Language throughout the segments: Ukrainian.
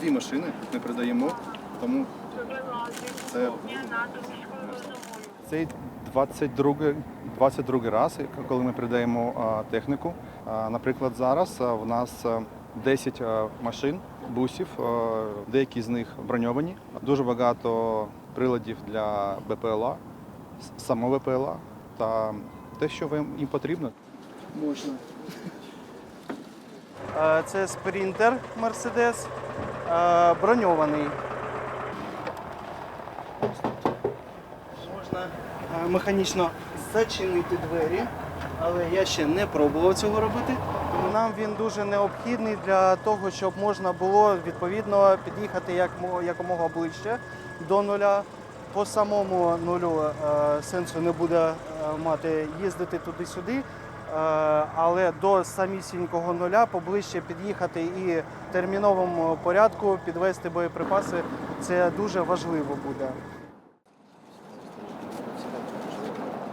дві машини ми передаємо, тому це цей 22, 22 раз, коли ми передаємо техніку. Наприклад, зараз в нас 10 машин, бусів, деякі з них броньовані. Дуже багато приладів для БПЛА, само БПЛА та те, що їм потрібно. Можна. Це спринтер Мерседес, броньований. Можна е, механічно зачинити двері, але я ще не пробував цього робити. Тому нам він дуже необхідний для того, щоб можна було відповідно під'їхати якомога ближче до нуля. По самому нулю е, сенсу не буде е, мати їздити туди-сюди. Е, але до самісінького нуля поближче під'їхати і в терміновому порядку підвести боєприпаси це дуже важливо буде.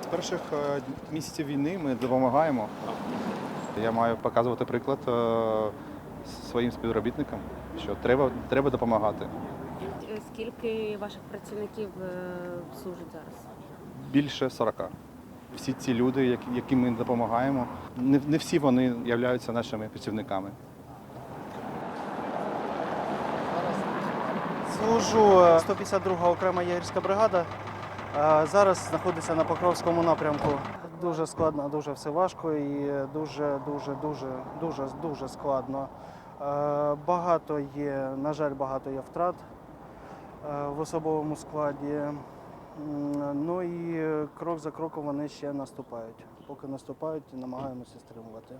З перших е, місяців війни ми допомагаємо. Я маю показувати приклад е, своїм співробітникам, що треба, треба допомагати. Скільки ваших працівників служить зараз? Більше 40. Всі ці люди, яким ми допомагаємо, не, всі вони являються нашими працівниками. Служу е, 152 окрема єгерська бригада. Е, Зараз знаходиться на Покровському напрямку. Дуже складно, дуже все важко і дуже, дуже, дуже, дуже, дуже складно. Е, Багато є, на жаль, багато є втрат е, в особовому складі. Ну і крок за кроком вони ще наступають. Поки наступають, намагаємося стримувати.